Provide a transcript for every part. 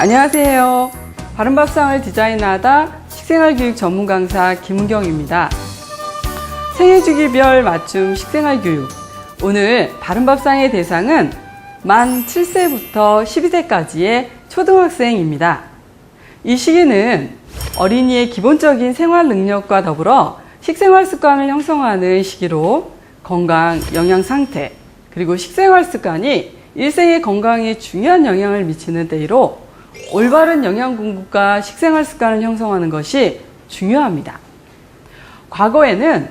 안녕하세요. 바른밥상을 디자인하다 식생활 교육 전문 강사 김은경입니다. 생애 주기별 맞춤 식생활 교육. 오늘 바른밥상의 대상은 만 7세부터 12세까지의 초등학생입니다. 이 시기는 어린이의 기본적인 생활 능력과 더불어 식생활 습관을 형성하는 시기로 건강, 영양 상태, 그리고 식생활 습관이 일생의 건강에 중요한 영향을 미치는 때이로 올바른 영양 공급과 식생활 습관을 형성하는 것이 중요합니다. 과거에는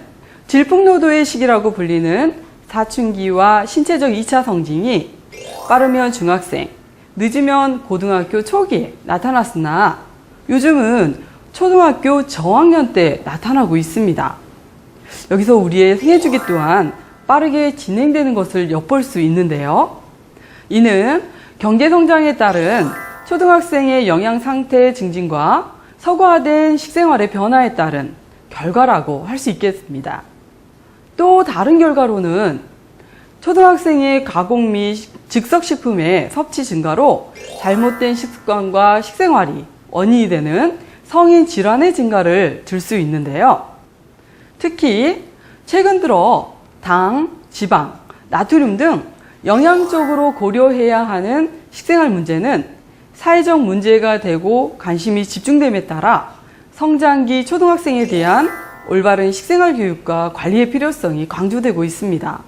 질풍노도의 시기라고 불리는 사춘기와 신체적 2차 성징이 빠르면 중학생, 늦으면 고등학교 초기에 나타났으나 요즘은 초등학교 저학년 때 나타나고 있습니다. 여기서 우리의 생애주기 또한 빠르게 진행되는 것을 엿볼 수 있는데요. 이는 경제성장에 따른 초등학생의 영양 상태 증진과 서구화된 식생활의 변화에 따른 결과라고 할 수 있겠습니다. 또 다른 결과로는 초등학생의 가공 및 즉석식품의 섭취 증가로 잘못된 식습관과 식생활이 원인이 되는 성인 질환의 증가를 들수 있는데요. 특히 최근 들어 당, 지방, 나트륨 등 영양적으로 고려해야 하는 식생활 문제는 사회적 문제가 되고 관심이 집중됨에 따라 성장기 초등학생에 대한 올바른 식생활 교육과 관리의 필요성이 강조되고 있습니다.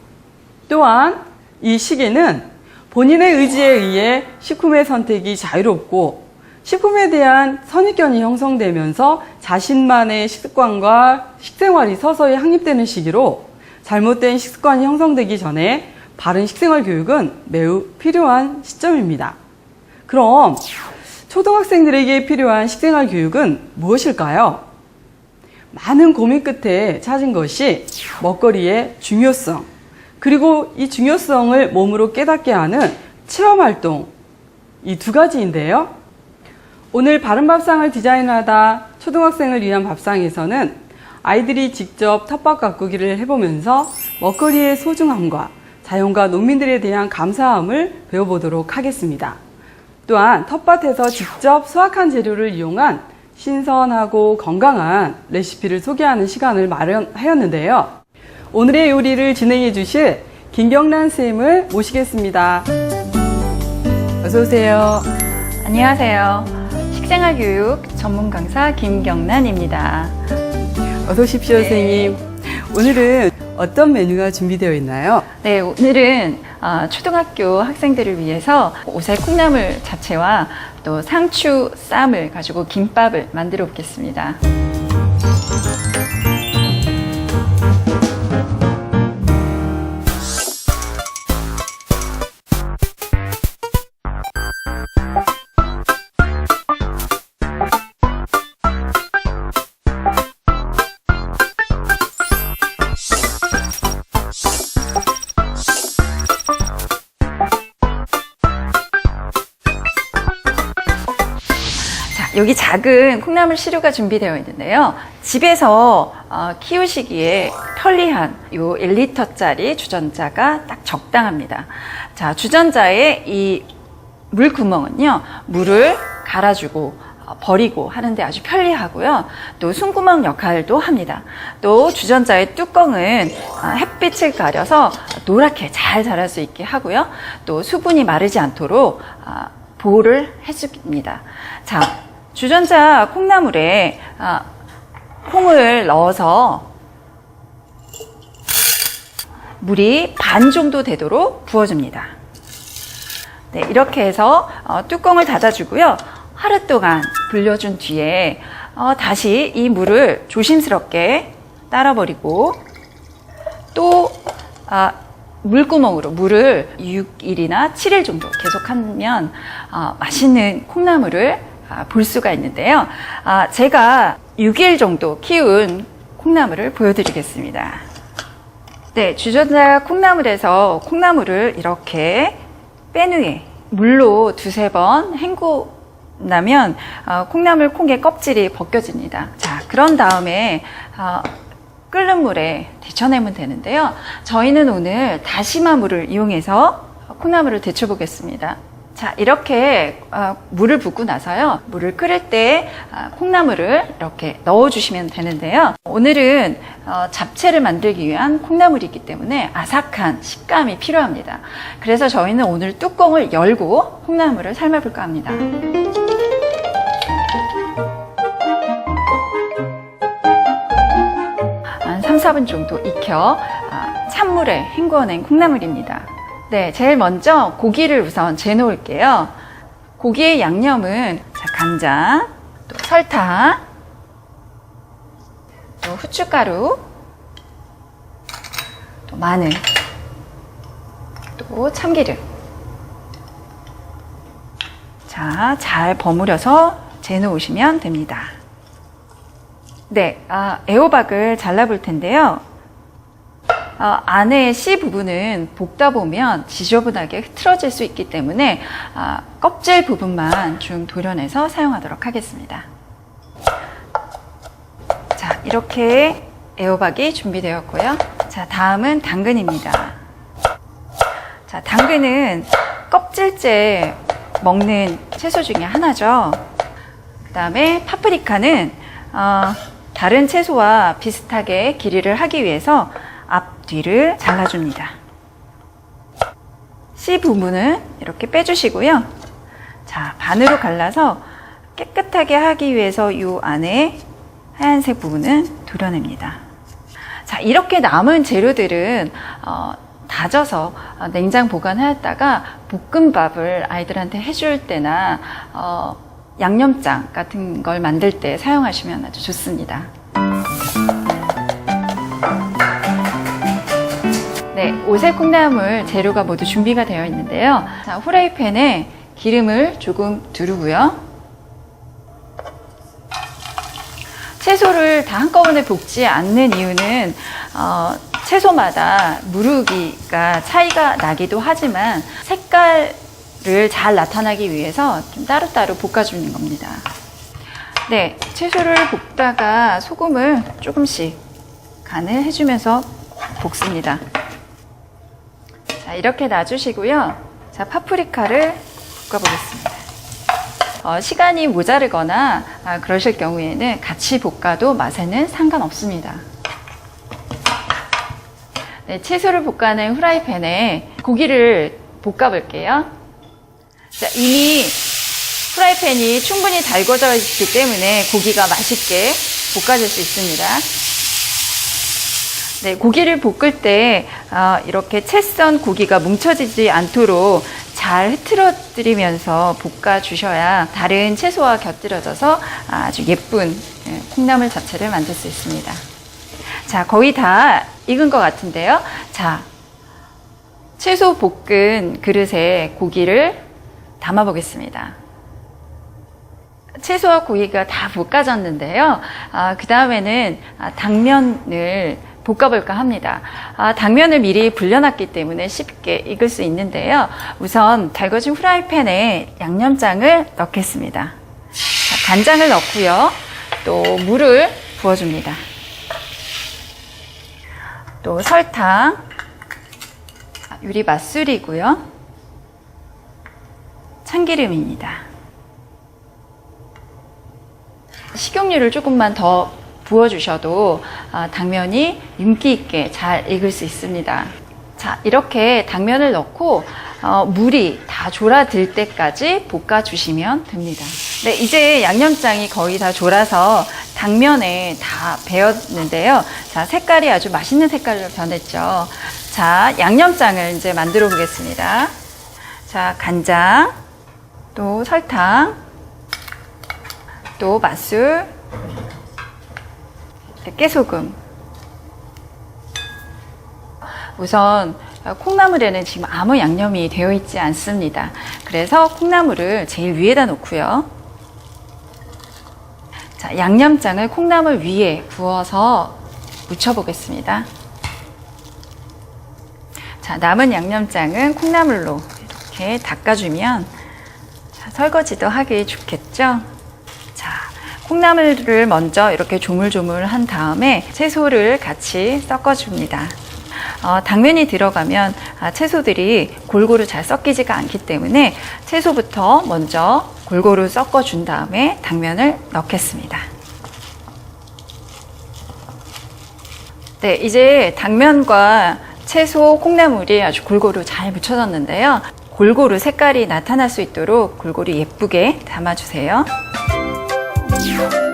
또한 이 시기는 본인의 의지에 의해 식품의 선택이 자유롭고 식품에 대한 선입견이 형성되면서 자신만의 식습관과 식생활이 서서히 확립되는 시기로 잘못된 식습관이 형성되기 전에 바른 식생활 교육은 매우 필요한 시점입니다. 그럼 초등학생들에게 필요한 식생활 교육은 무엇일까요? 많은 고민 끝에 찾은 것이 먹거리의 중요성, 그리고 이 중요성을 몸으로 깨닫게 하는 체험 활동, 이 두 가지인데요. 오늘 바른 밥상을 디자인하다 초등학생을 위한 밥상에서는 아이들이 직접 텃밭 가꾸기를 해보면서 먹거리의 소중함과 자연과 농민들에 대한 감사함을 배워보도록 하겠습니다. 또한 텃밭에서 직접 수확한 재료를 이용한 신선하고 건강한 레시피를 소개하는 시간을 마련하였는데요. 오늘의 요리를 진행해 주실 김경란 쌤을 모시겠습니다. 어서오세요. 안녕하세요. 식생활 교육 전문 강사 김경란입니다. 어서 오십시오, 네. 선생님. 오늘은 어떤 메뉴가 준비되어 있나요? 네, 오늘은 아, 초등학교 학생들을 위해서 오색 콩나물 자체와 또 상추 쌈을 가지고 김밥을 만들어 보겠습니다. 여기 작은 콩나물 시루가 준비되어 있는데요. 집에서 어, 키우시기에 편리한 요 1리터짜리 주전자가 딱 적당합니다. 자, 주전자의 이 물 구멍은요, 물을 갈아주고 어, 버리고 하는데 아주 편리하고요. 또 숨구멍 역할도 합니다. 또 주전자의 뚜껑은 어, 햇빛을 가려서 노랗게 잘 자랄 수 있게 하고요. 또 수분이 마르지 않도록 아, 보호를 해줍니다. 자, 주전자 콩나물에 아, 콩을 넣어서 물이 반 정도 되도록 부어줍니다. 네, 이렇게 해서 어, 뚜껑을 닫아주고요. 하루 동안 불려준 뒤에 어, 다시 이 물을 조심스럽게 따라버리고 또 아, 물구멍으로 물을 6일이나 7일 정도 계속하면 어, 맛있는 콩나물을 아, 볼 수가 있는데요. 아, 제가 6일 정도 키운 콩나물을 보여드리겠습니다. 네, 주전자 콩나물에서 콩나물을 이렇게 뺀 후에 물로 두세 번 헹구 나면 어, 콩나물 콩의 껍질이 벗겨집니다. 자, 그런 다음에 어, 끓는 물에 데쳐내면 되는데요. 저희는 오늘 다시마 물을 이용해서 콩나물을 데쳐 보겠습니다. 자, 이렇게 어, 물을 붓고 나서요. 물을 끓일 때 아, 콩나물을 이렇게 넣어 주시면 되는데요. 오늘은 어, 잡채를 만들기 위한 콩나물이기 때문에 아삭한 식감이 필요합니다. 그래서 저희는 오늘 뚜껑을 열고 콩나물을 삶아 볼까 합니다. 한 3, 4분 정도 익혀 아, 찬물에 헹궈낸 콩나물입니다. 네, 제일 먼저 고기를 우선 재놓을게요. 고기의 양념은 자, 간장, 또 설탕, 또 후춧가루, 또 마늘, 또 참기름. 자, 잘 버무려서 재놓으시면 됩니다. 네, 아, 애호박을 잘라볼 텐데요. 아, 안에 씨 부분은 볶다 보면 지저분하게 흐트러질 수 있기 때문에 아, 껍질 부분만 좀 도려내서 사용하도록 하겠습니다. 자, 이렇게 애호박이 준비되었고요. 자, 다음은 당근입니다. 자, 당근은 껍질째 먹는 채소 중에 하나죠. 그 다음에 파프리카는 어, 다른 채소와 비슷하게 길이를 하기 위해서 앞 뒤를 잘라줍니다. 씨 부분은 이렇게 빼주시고요. 자, 반으로 갈라서 깨끗하게 하기 위해서 이 안에 하얀색 부분은 도려냅니다. 자, 이렇게 남은 재료들은 어, 다져서 어, 냉장 보관하였다가 볶음밥을 아이들한테 해줄 때나 어, 양념장 같은 걸 만들 때 사용하시면 아주 좋습니다. 오색 콩나물 재료가 모두 준비가 되어 있는데요. 자, 후라이팬에 기름을 조금 두르고요. 채소를 다 한꺼번에 볶지 않는 이유는 어, 채소마다 무르기가 차이가 나기도 하지만 색깔을 잘 나타나기 위해서 좀 따로따로 볶아주는 겁니다. 네, 채소를 볶다가 소금을 조금씩 간을 해주면서 볶습니다. 자, 이렇게 놔주시고요. 자, 파프리카를 볶아보겠습니다. 어, 시간이 모자르거나 아, 그러실 경우에는 같이 볶아도 맛에는 상관없습니다. 네, 채소를 볶아낸 후라이팬에 고기를 볶아볼게요. 자, 이미 후라이팬이 충분히 달궈져 있기 때문에 고기가 맛있게 볶아질 수 있습니다. 네, 고기를 볶을 때 어, 이렇게 채썬 고기가 뭉쳐지지 않도록 잘 흐트러뜨리면서 볶아 주셔야 다른 채소와 곁들여져서 아주 예쁜 예, 콩나물 잡채를 만들 수 있습니다. 자, 거의 다 익은 것 같은데요. 자, 채소 볶은 그릇에 고기를 담아 보겠습니다. 채소와 고기가 다 볶아졌는데요. 아, 그 다음에는 아, 당면을 볶아볼까 합니다. 아, 당면을 미리 불려놨기 때문에 쉽게 익을 수 있는데요. 우선 달궈진 후라이팬에 양념장을 넣겠습니다. 자, 간장을 넣고요. 또 물을 부어줍니다. 또 설탕, 아, 유리 맛술이고요. 참기름입니다. 식용유를 조금만 더 부어주셔도 아, 당면이 윤기 있게 잘 익을 수 있습니다. 자, 이렇게 당면을 넣고 어, 물이 다 졸아들 때까지 볶아주시면 됩니다. 네, 이제 양념장이 거의 다 졸아서 당면에 다 배었는데요. 자, 색깔이 아주 맛있는 색깔로 변했죠. 자, 양념장을 이제 만들어 보겠습니다. 자, 간장, 또 설탕, 또 맛술, 깨소금. 우선 콩나물에는 지금 아무 양념이 되어 있지 않습니다. 그래서 콩나물을 제일 위에다 놓고요. 자, 양념장을 콩나물 위에 부어서 묻혀보겠습니다. 자, 남은 양념장은 콩나물로 이렇게 닦아주면 자, 설거지도 하기 좋겠죠? 자, 콩나물을 먼저 이렇게 조물조물 한 다음에 채소를 같이 섞어줍니다. 어, 당면이 들어가면 아, 채소들이 골고루 잘 섞이지가 않기 때문에 채소부터 먼저 골고루 섞어준 다음에 당면을 넣겠습니다. 네, 이제 당면과 채소, 콩나물이 아주 골고루 잘 묻혀졌는데요. 골고루 색깔이 나타날 수 있도록 골고루 예쁘게 담아주세요. you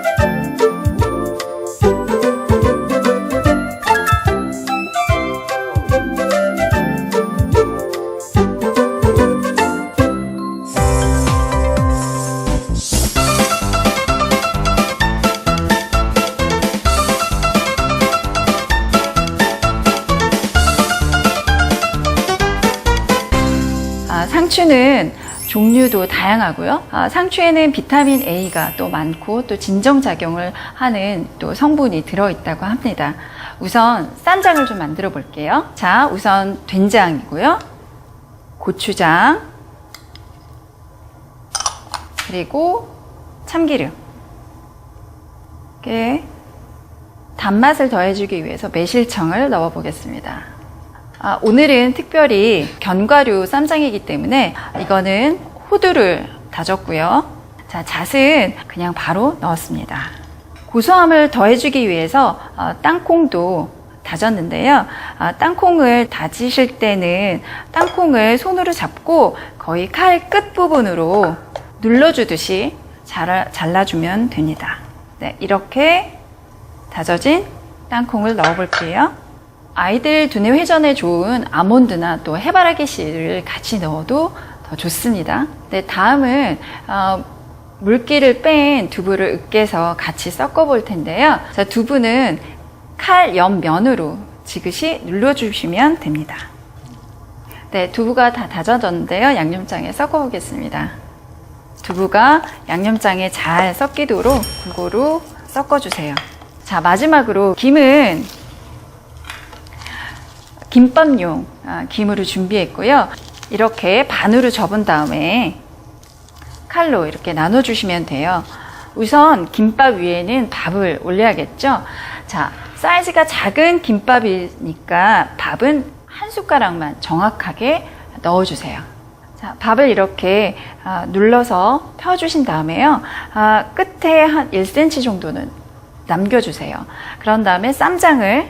종류도 다양하고요. 아, 상추에는 비타민 A가 또 많고 또 진정작용을 하는 또 성분이 들어있다고 합니다. 우선 쌈장을 좀 만들어 볼게요. 자, 우선 된장이고요. 고추장, 그리고 참기름. 이렇게 단맛을 더해주기 위해서 매실청을 넣어 보겠습니다. 아, 오늘은 특별히 견과류 쌈장이기 때문에 이거는 호두를 다졌고요. 자, 잣은 그냥 바로 넣었습니다. 고소함을 더해주기 위해서 어, 땅콩도 다졌는데요. 아, 땅콩을 다지실 때는 땅콩을 손으로 잡고 거의 칼 끝부분으로 눌러주듯이 잘라, 잘라주면 됩니다. 네, 이렇게 다져진 땅콩을 넣어볼게요. 아이들 두뇌 회전에 좋은 아몬드나 또 해바라기 씨를 같이 넣어도 더 좋습니다. 네, 다음은 어, 물기를 뺀 두부를 으깨서 같이 섞어 볼 텐데요. 자, 두부는 칼 옆면으로 지그시 눌러주시면 됩니다. 네, 두부가 다 다져졌는데요. 양념장에 섞어 보겠습니다. 두부가 양념장에 잘 섞이도록 골고루 섞어주세요. 자, 마지막으로 김은 김밥용 아, 김으로 준비했고요. 이렇게 반으로 접은 다음에 칼로 이렇게 나눠주시면 돼요. 우선 김밥 위에는 밥을 올려야겠죠? 자, 사이즈가 작은 김밥이니까 밥은 한 숟가락만 정확하게 넣어주세요. 자, 밥을 이렇게 아, 눌러서 펴주신 다음에요. 아, 끝에 한 1cm 정도는 남겨주세요. 그런 다음에 쌈장을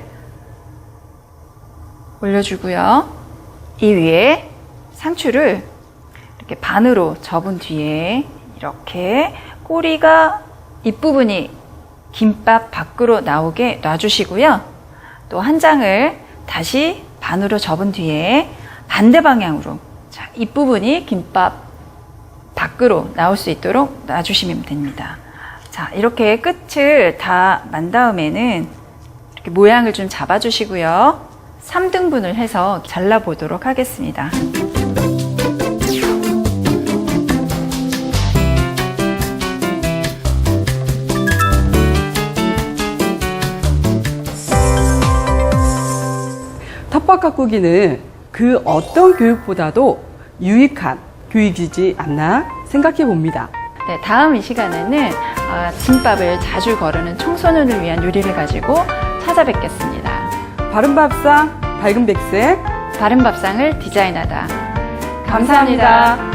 올려주고요. 이 위에 상추를 이렇게 반으로 접은 뒤에 이렇게 꼬리가 윗부분이 김밥 밖으로 나오게 놔주시고요. 또 한 장을 다시 반으로 접은 뒤에 반대 방향으로 자, 윗부분이 김밥 밖으로 나올 수 있도록 놔주시면 됩니다. 자, 이렇게 끝을 다 만 다음에는 이렇게 모양을 좀 잡아주시고요. 3등분을 해서 잘라보도록 하겠습니다. 텃밭 가꾸기는 그 어떤 교육보다도 유익한 교육이지 않나 생각해 봅니다. 네, 다음 이 시간에는 어, 진밥을 자주 거르는 청소년을 위한 요리를 가지고 찾아뵙겠습니다. 바른밥상 밝은 백색 바른 밥상을 디자인하다. 감사합니다.